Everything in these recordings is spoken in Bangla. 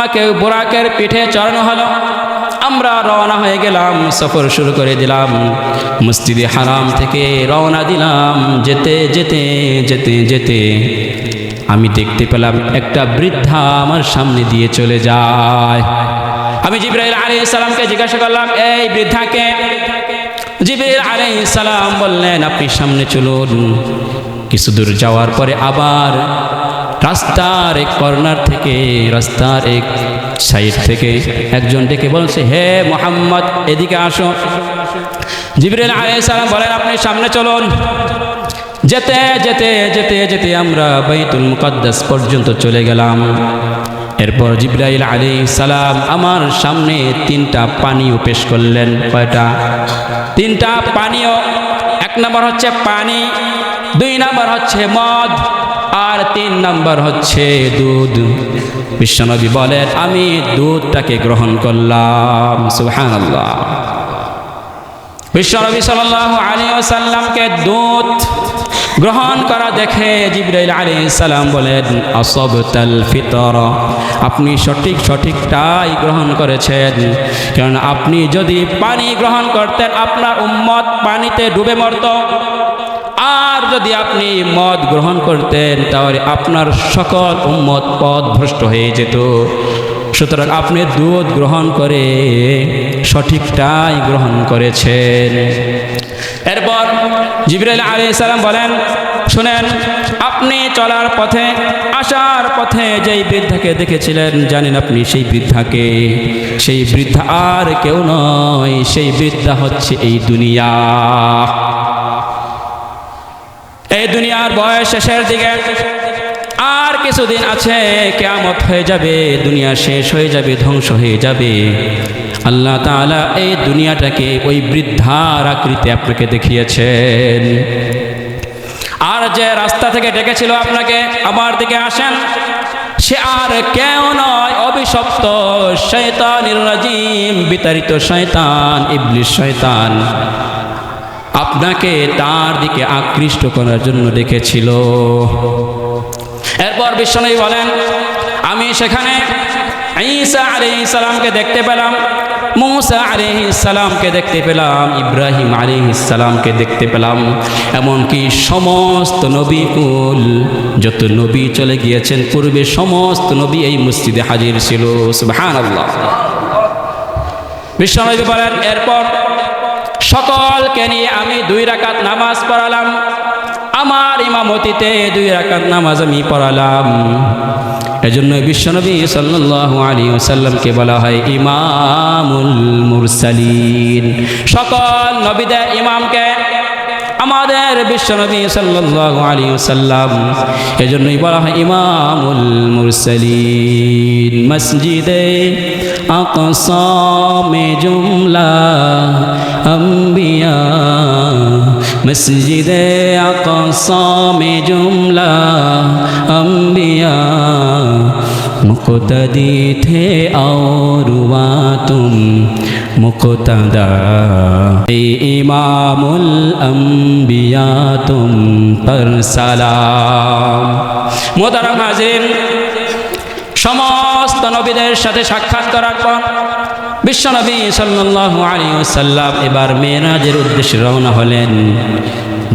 আমাকে বোরাকের পিঠে চড়ানো হলো। আমরা রওনা হয়ে গেলাম, সফর শুরু করে দিলাম। মসজিদে হারাম থেকে রওনা দিলাম, যেতে যেতে যেতে যেতে। আমি দেখতে পেলাম একটা বৃদ্ধা আমার সামনে দিয়ে চলে যায়। আমি জিব্রাইল আলাইহিস সালামকে জিজ্ঞাসা করলাম, এই বৃদ্ধাকে জিব্রাইল আলাইহিস সালাম বললেন, আপনি সামনে চলুন। কিছু দূর যাওয়ার পরে আবার রাস্তার এক কর্নার থেকে, রাস্তার এক সাইড থেকে একজন ডেকে বলছে, হে মোহাম্মদ, এদিকে আসো। জিবরিল আলাইহিস সালাম বলেন, আপনি সামনে চলুন। যেতে যেতে যেতে যেতে আমরা বাইতুল মুকদ্দাস পর্যন্ত চলে গেলাম। এরপর জিব্রাইল আলী সালাম আমার সামনে তিনটা পানীয় পেশ করলেন। কয়টা? তিনটা পানীয়। এক নম্বর হচ্ছে পানি, দুই নম্বর হচ্ছে মদ আর তিন নম্বর হচ্ছে দুধ। বিশ্বনবী বলেন, আমি দুধটাকে গ্রহণ করলাম। সুবহানাল্লাহ। বিশ্বনবী সাল্লাল্লাহু আলাইহি ওয়াসাল্লামকে দুধ গ্রহণ করা দেখে জিব্রাইল আলাইহিস সালাম বলেন, আসবতাল ফিতর। আপনি সঠিক সঠিকটাই গ্রহণ করেছেন। কারণ আপনি যদি পানি গ্রহণ করতেন, আপনার উম্মত পানিতে ডুবে মরত। যদি আপনি মদ গ্রহণ করতেন, তাহলে আপনার সকল উম্মত পথ ভ্রষ্ট হয়ে যেত। সুতরাং আপনি দুধ গ্রহণ করে সঠিকটাই গ্রহণ করেছেন। এরপর জিবরাইল আলী সালাম বলেন, শুনেন, আপনি চলার পথে, আসার পথে যেই বৃদ্ধাকে দেখেছিলেন, জানেন আপনি সেই বৃদ্ধাকে। সেই বৃদ্ধা আর কেউ নয়, সেই বৃদ্ধা হচ্ছে এই দুনিয়া। এই দুনিয়ার বয়স শেষের দিকে আর কিছুদিন আছে, কেয়ামত হয়ে যাবে, দুনিয়া শেষ হয়ে যাবে, ধ্বংস হয়ে যাবে। আল্লাহ তাআলা এই দুনিয়াটাকে ওই বৃদ্ধার আকৃতি আপনাকে দেখিয়েছেন। আর যে রাস্তা থেকে ডেকেছিল আপনাকে, আমার দিকে আসেন। সে আর কেউ নয়, অভিশপ্ত শয়তানির রাজিম, বিতাড়িত শয়তান, ইবলিশ শয়তান। আপনাকে তার দিকে আকৃষ্ট করার জন্য ডেকেছিল। এরপর বিশ্বনবী বলেন, আমি সেখানে ঈসা সালামকে দেখতে পেলাম, মুসা সালামকে দেখতে পেলাম, ইব্রাহিম সালামকে দেখতে পেলাম, এমনকি সমস্ত নবীকুল যত নবী চলে গিয়েছেন, পূর্বে সমস্ত নবী এই মসজিদে হাজির ছিল। সুবহানাল্লাহ। বিশ্বনবী বলেন, এরপর সকলকে নিয়ে আমি দুই রাকাত নামাজ পড়ালাম। আমার ইমামতিতে দুই রাকাত নামাজ আমি পড়ালাম। এজন্য বিশ্বনবী সাল্লাল্লাহু আলাইহি ওয়াসাল্লামকে বলা হয় ইমামুল মুরসালিন। সকল নবীদের ইমামকে আমাদের বিশ্বনবী সাল্লাল্লাহু আলাইহি সাল্লাম এজন্যই বলা হয় ইমামুল মুরসালিন। মসজিদে আকসামে জুমলা আম্বিয়া, মসজিদে আকসামে জুমলা আম্বিয়া। मुक़तदी थे और हुआ तुम मुक़तदा ए इमामुल अंबिया तुम पर सलाम मोहतरम हाजिर সমস্ত নবীদের সাথে সাক্ষাৎ করার পর বিশ্বনবী সাল্লাল্লাহু আলাইহি ওয়াসাল্লাম এবার মেরাজের উদ্দেশ্যে রওনা হলেন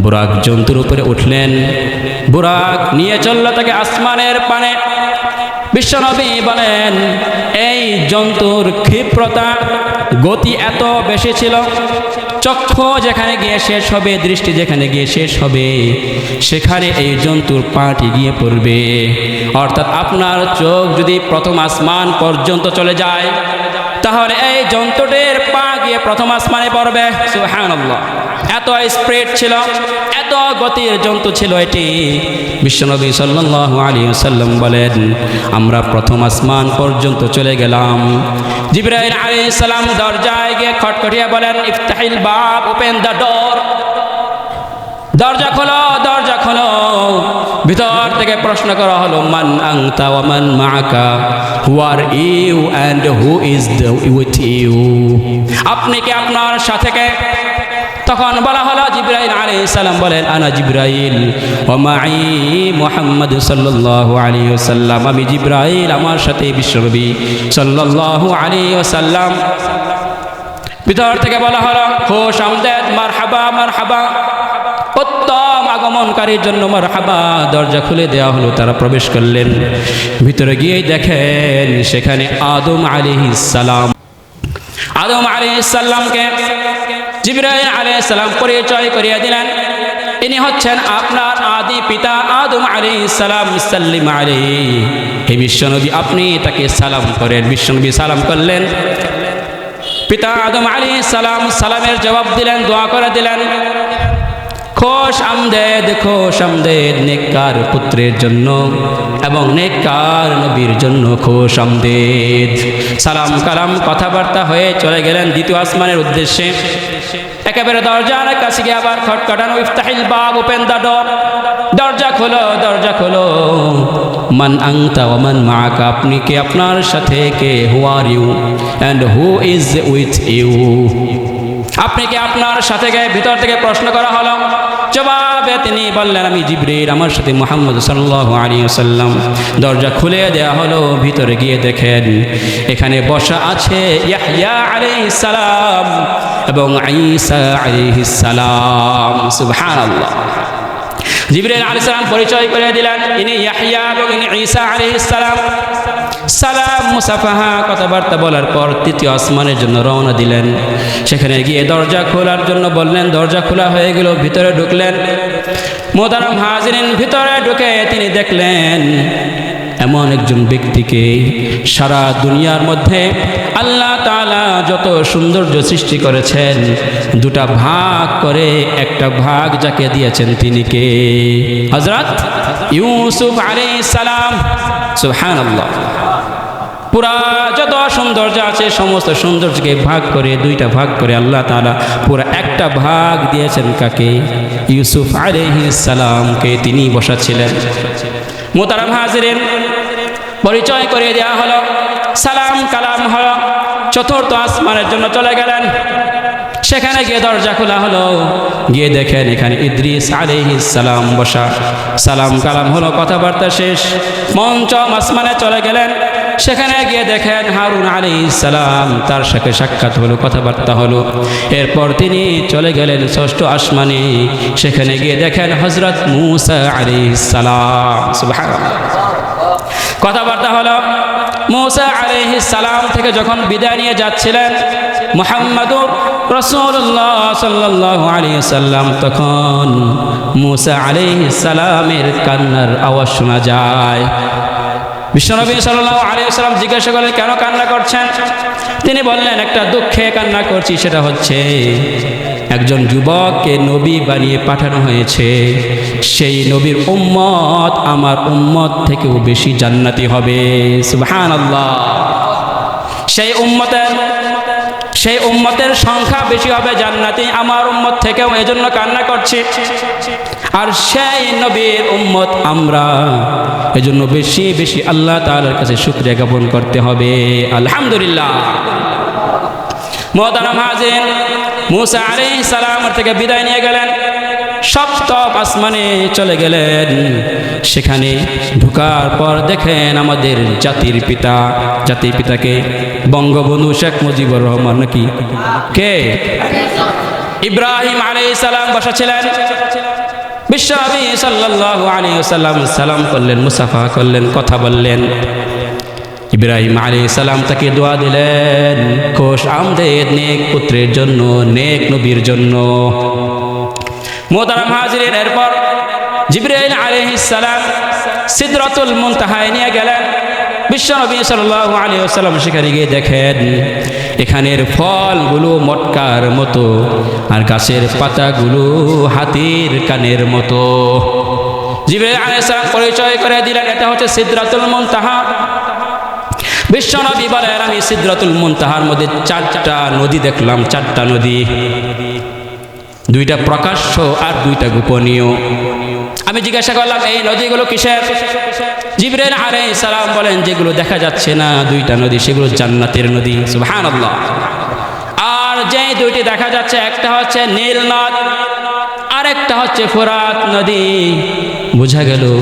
বুরাক জন্তুর উপরে উঠলেন বুরাক নিয়ে চলল তাকে আসমানের পানে বিশ্বনবী বলেন, এই জন্তুর ক্ষিপ্রতা গতি এত বেশি ছিল, চক্ষু যেখানে গিয়ে শেষ হবে, দৃষ্টি যেখানে গিয়ে শেষ হবে, সেখানে এই জন্তুর পাটি গিয়ে পড়বে। অর্থাৎ আপনার চোখ যদি প্রথম আসমান পর্যন্ত চলে যায়, তাহলে এই জন্তুটির পা গিয়ে প্রথম আসমানে পড়বে। সুবহানাল্লাহ। এত স্প্রেড ছিল, এত গতির জন্তু ছিল এটি। বিশ্বনবী সাল্লাল্লাহু আলাইহি ওয়াসাল্লাম বলেন, আমরা প্রথম আসমান পর্যন্ত চলে গেলাম। জিবরাইল আলাইহিস সালাম দরজায় গিয়ে খটখটিয়ে বলেন, ইফতাহিল বাব, ওপেন দ্য ডোর। দরজা খোলো দরজা খোলো। ভিতর থেকে প্রশ্ন করা হলো, মান আংতা ওয়া মান মাআকা? Who are you and who is the with you আপনি কি আপনার সাথে কে? তখন বলা হলো, জিব্রাইল আলাইহিস সালাম বলেন, আনা জিব্রাইল ওয়া মাই মুহাম্মদ সাল্লাল্লাহু আলাইহি ওয়াসাল্লাম। আমি জিব্রাইল, আমার সাথে বিশ্বনবী সাল্লাল্লাহু আলাইহি ওয়াসাল্লাম। ভিতর থেকে বলা হলো খোশ আমদেদ, মারহাবা মারহাবা। উত্তম আগমনকারীর জন্য মারহাবা দরজা খুলে দেওয়া হলো, তারা প্রবেশ করলেন। ভিতরে গিয়ে দেখেন সেখানে আদম আলাইহিস সালাম। আদম আলাইসাল্লামকে জিব্রাইল সালাম পরিচয় করিয়ে দিলেন। ইনি হচ্ছেন আপনার আদি পিতা আদম আলাইসাল্লাম সাল্লিম আলী হে বিশ্বনবী, আপনি তাকে সালাম করেন। বিশ্বনবী সালাম করলেন। পিতা আদম আলী সালাম সালামের জবাব দিলেন, দোয়া করে দিলেন। খোশ আমদেদ খোশ আমদেদ, নেককার পুত্রের জন্য। এবং নেককার নবীর জন্য খোশ আমদেদ। সালাম কালাম কথাবার্তা হয়ে চলে গেলেন দ্বিতীয় আসমানের উদ্দেশ্যে। একেবারে দরজার কাছে গিয়ে আবার খটখটানো ইফতাহিল বাব ওপেন দ্য ডোর। দরজা খোলো দরজা খোলো। মান আংতা ওমান মাকা আপনি কে? আপনার সাথে কে? Who are you? And who is with you? আপনি কি? আপনার সাথে গিয়ে ভিতর থেকে প্রশ্ন করা হলো। জবাবে তিনি বললেন, আমি জিবরির আমার সাথে মোহাম্মদ সাল্লাহ আলী সাল্লাম দরজা খুলে দেয়া হলো, ভিতরে গিয়ে দেখেন, এখানে বসা আছে ইয়াহিয়া আলাইহিস সালাম এবং ঈসা আলাইহিস সালাম। সুবহানাল্লাহ। জিবরাইল আলাইহিস সালাম পরিচয় করে দিলেন। ইনি ইয়াহইয়া এবং ইনি ঈসা আলাইহিস সালাম। সালাম, মুসাফাহা, কথাবার্তা বলার পর তৃতীয় আসমানের জন্য রওনা দিলেন। সেখানে গিয়ে দরজা খোলার জন্য বললেন, দরজা খোলা হয়ে গেল, ভিতরে ঢুকলেন। মোদারাম হাজিরিন ভিতরে ঢুকে তিনি দেখলেন এমন একজন ব্যক্তিকে সারা দুনিয়ার মধ্যে আল্লাহ তাআলা যত সৌন্দর্য সৃষ্টি করেছেন, দুটা ভাগ করে একটা ভাগ যাকে দিয়েছেন তিনি কে? হজরত ইউসুফ আলাইহিস সালাম। সুবহানাল্লাহ। পুরা যত সৌন্দর্য আছে, সমস্ত সৌন্দর্যকে ভাগ করে, দুইটা ভাগ করে আল্লাহ তাআলা পুরা একটা ভাগ দিয়েছেন কাকে? ইউসুফ আলাইহিস সালামকে তিনি বসাচ্ছিলেন। মোতারাম হাজিরেন পরিচয় করে দেওয়া হলো। সালাম, কালাম হলো। চতুর্থ আসমানের জন্য চলে গেলেন। সেখানে গিয়ে দরজা খোলা হলো। গিয়ে দেখেন এখানে ইদ্রিস সালাম বসা। সালাম, কালাম হলো, কথাবার্তা শেষ। পঞ্চম আসমানে চলে গেলেন। সেখানে গিয়ে দেখেন হারুন আলী সালাম তার সাথে সাক্ষাৎ হলো, কথাবার্তা হলো। এরপর তিনি চলে গেলেন ষষ্ঠ আসমানে। সেখানে গিয়ে দেখেন হজরত মুসা আলী সালাম। কথাবার্তা হলো, মৌসা আলহি সালাম থেকে যখন বিদায় নিয়ে যাচ্ছিলেন, মোহাম্মদুর রসুল্লাহ সাল্লাল্লাহু আলী সাল্লাম, তখন মুসা আলহি সালামের কান্নার আওয়াজ শোনা যায়। বিশ্বনবী সাল্লাল্লাহু আলাইহি সাল্লাম জিজ্ঞাসা করলেন, কেন কান্না করছেন? তিনি বললেন, একটা দুঃখে কান্না করছি, সেটা হচ্ছে একজন যুবককে নবী বানিয়ে পাঠানো হয়েছে। সেই নবীর উম্মত আমার উম্মত থেকেও বেশি জান্নাতি হবে। সুবহানাল্লাহ। সেই উম্মতের সেই উম্মতের সংখ্যা বেশি হবে জান্নাতি, আমার উম্মত থেকেও এজন্য কান্না করছি। আর সেই নবীর উম্মত আমরা। এজন্য বেশি বেশি আল্লাহ তাআলার কাছে শুকরিয়া জ্ঞাপন করতে হবে। আলহামদুলিল্লাহ। মোহতারাম হাজিন মুসা আলাইহিস সালাম থেকে বিদায় নিয়ে গেলেন। সপ্তম আসমানে চলে গেলেন। সেখানে ঢুকার পর দেখেন আমাদের জাতির পিতা, জাতির পিতাকে বঙ্গবন্ধু শেখ মুজিবুর রহমান নাকি? কে? ইব্রাহিম আলাইহিস সালাম বসা ছিলেন। বিশ্বনবী সাল্লাল্লাহু আলাইহি ওয়াসাল্লাম সালাম করলেন, মুসাফা করলেন, কথা বললেন। ইব্রাহিম আলী সালাম তাকে দোয়া দিলেন, খোশ আমদের নেক পুত্রের জন্য, নেক নবীর জন্য। মোতারাম হাজিরের এরপর জিব্রাইল আলী সালাম সিদরাতুল মুনতাহায় নিয়ে গেলেন। বিশ্বনবী সাল্লাল্লাহু আলাইহি ওয়াসাল্লাম সেখানে গিয়ে দেখেন, এখানের ফলগুলো মটকার মতো আর গাছের পাতাগুলো হাতির কানের মতো। আলাইহিস সালাম পরিচয় করে দিলেন, এটা হচ্ছে সিদরাতুল মুনতাহা। বিশ্বনবী বলেন, আমি সিদ্রাতুল মুনতাহার মধ্যে চারটা নদী দেখলাম, চারটা নদী। দুইটা প্রকাশ্য আর দুইটা গোপনীয়। আমি জিজ্ঞাসা করলাম, এই নদীগুলো কিসের? জিবরেল আলাইহিস সালাম বলেন, যেগুলো দেখা যাচ্ছে না, দুইটা নদী, সেগুলো জান্নাতের নদী। সুবহানাল্লাহ। আর যে দুইটি দেখা যাচ্ছে, একটা হচ্ছে নীল নদ, আরেকটা হচ্ছে ফুরাত নদী। বোঝা গেল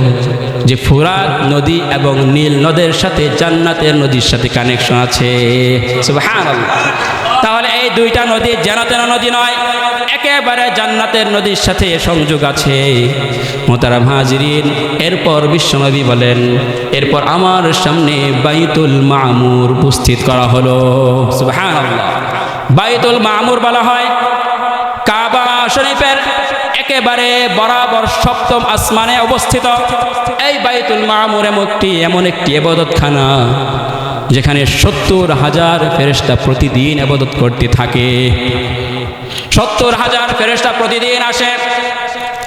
যে ফুরাত নদী এবং নীল নদের সাথে জান্নাতের নদীর সাথে কানেকশন আছে। সুবহানাল্লাহ। তাহলে এই দুইটা নদী যেন তেন নদী নয়, একেবারে জান্নাতের নদীর সাথে সংযোগ আছে। মোতারাম হাজিরিন, এরপর বিশ্বনবী বলেন, এরপর আমার সামনে বাইতুল মামুর উপস্থিত করা হলো। সুবহানাল্লাহ। বাইতুল মামুর বলা হয় কাবা শরীফের একেবারে বরাবর সপ্তম আসমানে অবস্থিত। এই বাইতুল মামুর এমন একটি এমন একটি এবাদতখানা। যেখানে সত্তর হাজার ফেরেস্তা প্রতিদিন আবাদত করতে থাকে। সত্তর হাজার ফেরেস্তা প্রতিদিন আসে।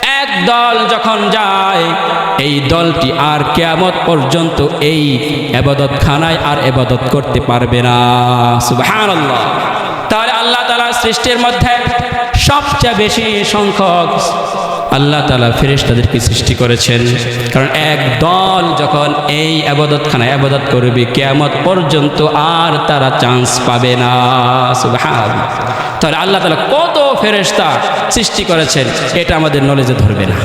এক দল যখন যায়, এই দলটি আর কেয়ামত পর্যন্ত এই এবাদত খানায় আর এবাদত করতে পারবে না। সুবহানাল্লাহ। তাহলে আল্লাহ তাআলার সৃষ্টির মধ্যে সবচেয়ে বেশি সংখ্যক আল্লাহ তালা ফেরেশতাদেরকে সৃষ্টি করেছেন। কারণ এক দল যখন এই আবাদতখানায় আবাদত করবে, কেয়ামত পর্যন্ত আর তারা চান্স পাবে না। তাহলে আল্লাহ তালা কত ফেরেশতা সৃষ্টি করেছেন, এটা আমাদের নলেজে ধরবে না।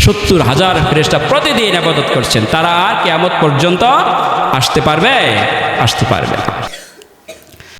সত্তর হাজার ফেরেশতা প্রতিদিন আবাদত করছেন, তারা আর কেয়ামত পর্যন্ত আসতে পারবে? আসতে পারবে না।